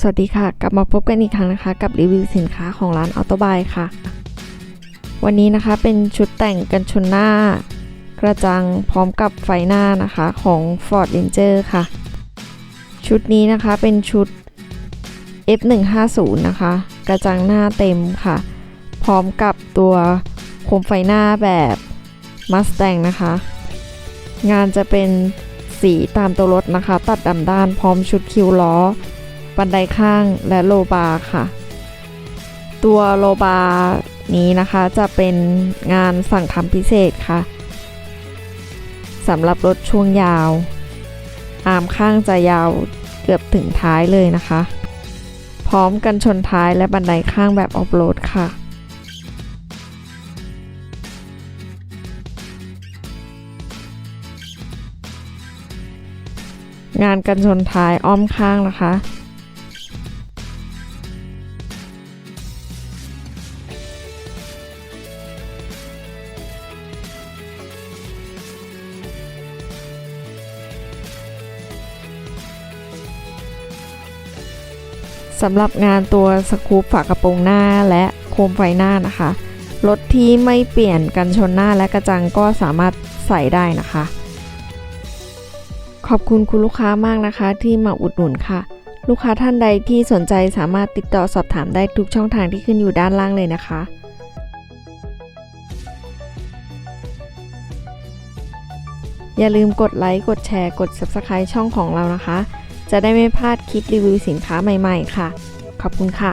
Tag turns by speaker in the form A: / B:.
A: สวัสดีค่ะ กลับมาพบกันอีกครั้งนะคะ กับรีวิวสินค้าของร้านอ u โตบายค่ะ วันนี้นะคะเป็นชุดแต่งกันชนหน้า กระจังพร้อมกับไฟหน้านะคะของ Ford Ranger ค่ะ ชุดนี้นะคะเป็นชุด F150 นะคะ กระจังหน้าเต็มค่ะ พร้อมกับตัวโคมไฟหน้าแบบ Mustang นะคะ งานจะเป็นสีตามตัวรถนะคะ ตัดดำด้านพร้อมชุดคิวล้อ บันไดข้างและโลบาร์ค่ะ ตัวโลบาร์นี้นะคะจะเป็นงานสั่งทำพิเศษค่ะสำหรับรถช่วงยาว อาร์มข้างจะยาวเกือบถึงท้ายเลยนะคะ พร้อมกันชนท้ายและบันไดข้างแบบออฟโรดค่ะงานกันชนท้ายอ้อมข้างนะคะ สำหรับงานตัวสกู๊ปฝากระโปรงหน้าและโคมไฟหน้านะคะ รถที่ไม่เปลี่ยนกันชนหน้าและกระจังก็สามารถใส่ได้นะคะ ขอบคุณคุณลูกค้ามากนะคะ ที่มาอุดหนุนค่ะ ลูกค้าท่านใดที่สนใจสามารถติดต่อสอบถามได้ทุกช่องทางที่ขึ้นอยู่ด้านล่างเลยนะคะอย่าลืมกดไลค์ กดแชร์ กด Subscribe ช่องของเรานะคะ จะได้ไม่พลาดคลิปรีวิวสินค้าใหม่ๆค่ะ ขอบคุณค่ะ